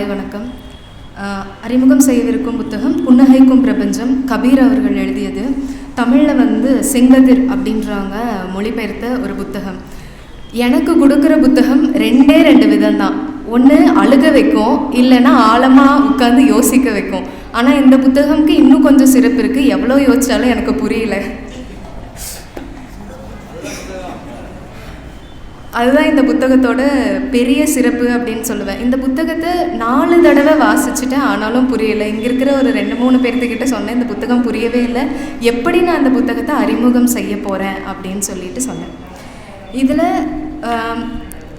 மாலை வணக்கம். ஆஹ் அறிமுகம் செய்யவிருக்கும் புத்தகம் புன்னகைக்கும் பிரபஞ்சம் கபீர் அவர்கள் எழுதியது. தமிழில் வந்து செங்கதிர் அப்படின்றவங்க மொழிபெயர்த்த ஒரு புத்தகம். எனக்கு கொடுக்குற புத்தகம் ரெண்டே ரெண்டு விதம்தான். ஒன்று அழுக வைக்கும் இல்லைன்னா ஆழமாக உட்காந்து யோசிக்க வைக்கும். ஆனால் இந்த புத்தகம்க்கு இன்னும் கொஞ்சம் சிறப்பு இருக்குது எவ்வளோ யோசிச்சாலும் எனக்கு புரியல. அதுதான் இந்த புத்தகத்தோட பெரிய சிறப்பு அப்படின்னு சொல்லுவேன். இந்த புத்தகத்தை நாலு தடவை வாசிச்சுட்டேன் ஆனாலும் புரியலை. இங்கே இருக்கிற ஒரு ரெண்டு மூணு பேர்த்துக்கிட்ட சொன்னேன் இந்த புத்தகம் புரியவே இல்லை. எப்படி நான் இந்த புத்தகத்தை அறிமுகம் செய்ய போகிறேன் அப்படின்னு சொல்லிட்டு சொன்னேன். இதில்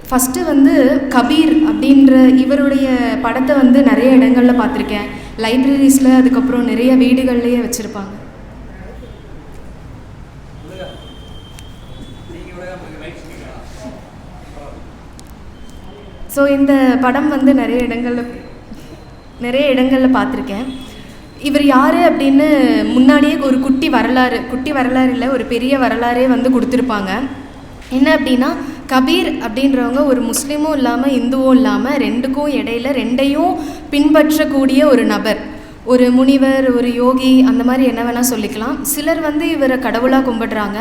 ஃபஸ்ட்டு வந்து கபீர் அப்படின்ற இவருடைய படத்தை வந்து நிறைய இடங்களில் பார்த்துருக்கேன். லைப்ரரிஸில் அதுக்கப்புறம் நிறைய வீடுகள்லேயே வச்சுருப்பாங்க. ஸோ இந்த படம் வந்து நிறைய இடங்களில் நிறைய இடங்களில் பார்த்துருக்கேன். இவர் யார் அப்படின்னு முன்னாடியே ஒரு குட்டி வரலாறு குட்டி வரலாறு இல்லை ஒரு பெரிய வரலாறே வந்து கொடுத்துருப்பாங்க. என்ன அப்படின்னா கபீர் அப்படின்றவங்க ஒரு முஸ்லீமும் இல்லாமல் இந்துவும் இல்லாமல் ரெண்டுக்கும் இடையில ரெண்டையும் பின்பற்றக்கூடிய ஒரு நபர். ஒரு முனிவர் ஒரு யோகி அந்த மாதிரி என்ன வேணால் சொல்லிக்கலாம். சிலர் வந்து இவரை கடவுளாக கும்பிடுறாங்க.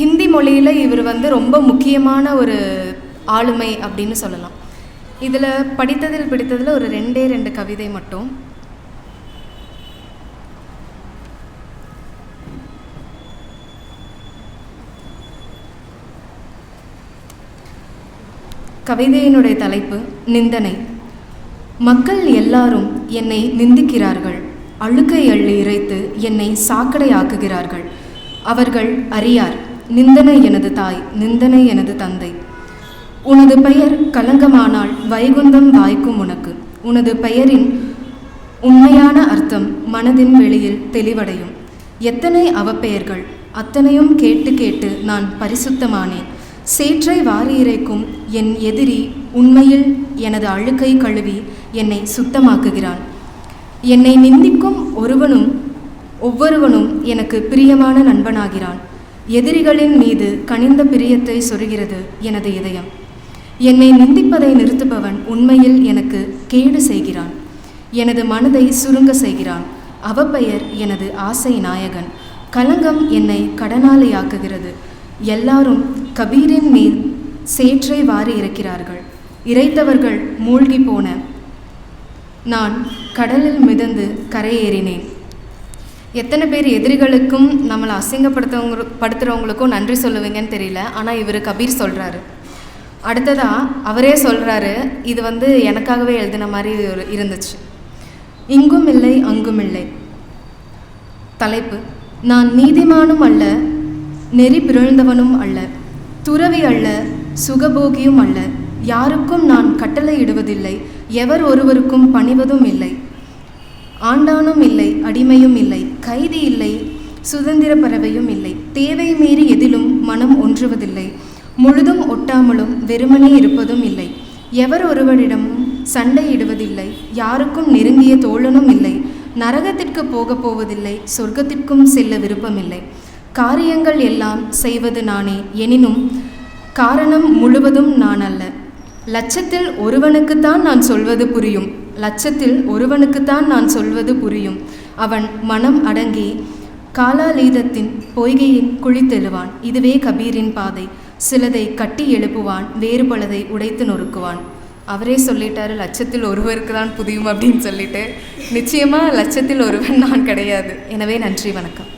ஹிந்தி மொழியில் இவர் வந்து ரொம்ப முக்கியமான ஒரு ஆளுமை அப்படின்னு சொல்லலாம். இதில் படித்ததில் பிடித்ததில் ஒரு ரெண்டே ரெண்டு கவிதை மட்டும். கவிதையினுடைய தலைப்பு நிந்தனை. மக்கள் எல்லாரும் என்னை நிந்திக்கிறார்கள். அழுக்கை அள்ளி இறைத்து என்னை சாக்கடையாக்குகிறார்கள். அவர்கள் அறியார் நிந்தனை எனது தாய் நிந்தனை எனது தந்தை. உனது பெயர் கலங்கமானால் வைகுந்தம் வாய்க்கும் உனக்கு. உனது பெயரின் உண்மையான அர்த்தம் மனதின் வெளியில் தெளிவடையும். எத்தனை அவப்பெயர்கள் அத்தனையும் கேட்டு கேட்டு நான் பரிசுத்தமானேன். சேற்றை வாரி இறைக்கும் என் எதிரி உண்மையில் எனது அழுக்கை கழுவி என்னை சுத்தமாக்குகிறான். என்னை நிந்திக்கும் ஒருவனும் ஒவ்வொருவனும் எனக்கு பிரியமான நண்பனாகிறான். எதிரிகளின் மீது கனிந்த பிரியத்தை சொருகிறது எனது இதயம். என்னை நிந்திப்பதை நிறுத்துபவன் உண்மையில் எனக்கு கேடு செய்கிறான். எனது மனதை சுருங்க செய்கிறான். அவப்பெயர் எனது ஆசை நாயகன். கலங்கம் என்னை கடனாளியாக்குகிறது எல்லாரும் கபீரின் மேல் சேற்றை வாரி இறக்கிறார்கள். இறைத்தவர்கள் மூழ்கி போன நான் கடலில் மிதந்து கரையேறினேன். எத்தனை பேர் எதிரிகளுக்கும் நம்மளை அசிங்கப்படுத்தவங்க படுத்துகிறவங்களுக்கும் நன்றி சொல்லுவீங்கன்னு தெரியல. ஆனால் இவர் கபீர் சொல்கிறாரு அடுத்ததா அவரே சொல்கிறாரு இது வந்து எனக்காகவே எழுதின மாதிரி ஒரு இருந்துச்சு. இங்கும் இல்லை அங்கும் இல்லை. தலைப்பு நான் நீதிமானும் அல்ல நெறி பிறழ்ந்தவனும் அல்ல துறவி அல்ல சுகபோகியும் அல்ல யாருக்கும் நான் கட்டளையிடுவதில்லை எவர் ஒருவருக்கும் பணிவதும் இல்லை. ஆண்டானும் இல்லை அடிமையும் இல்லை கைதி இல்லை சுதந்திர பறவையும் இல்லை தேவை மீறி எதிலும் மனம் ஒன்றுவதில்லை முழுதும் கூட்டாமலும் வெறுமனே இருப்பதும் இல்லை. எவர் ஒருவரிடமும் சண்டையிடுவதில்லை யாருக்கும் நெருங்கிய தோழனும் இல்லை நரகத்திற்கு போகப் போவதில்லை சொர்க்கத்திற்கும் செல்ல விருப்பமில்லை. காரியங்கள் எல்லாம் செய்வது நானே எனினும் காரணம் முழுவதும் நான் அல்ல லட்சத்தில் ஒருவனுக்குத்தான் நான் சொல்வது புரியும். லட்சத்தில் ஒருவனுக்குத்தான் நான் சொல்வது புரியும். அவன் மனம் அடங்கி காலாலீதத்தின் பொய்கையின் குளித்தெழுவான் இதுவே கபீரின் பாதை. சிலதை கட்டி எழுப்புவான் வேறு பலதை உடைத்து நொறுக்குவான். அவரே சொல்லிட்டாரு லட்சத்தில் ஒருவருக்கு தான் புதியும் அப்படின்னு சொல்லிட்டு. நிச்சயமாக லட்சத்தில் ஒருவன் நான் கிடையாது. எனவே நன்றி வணக்கம்.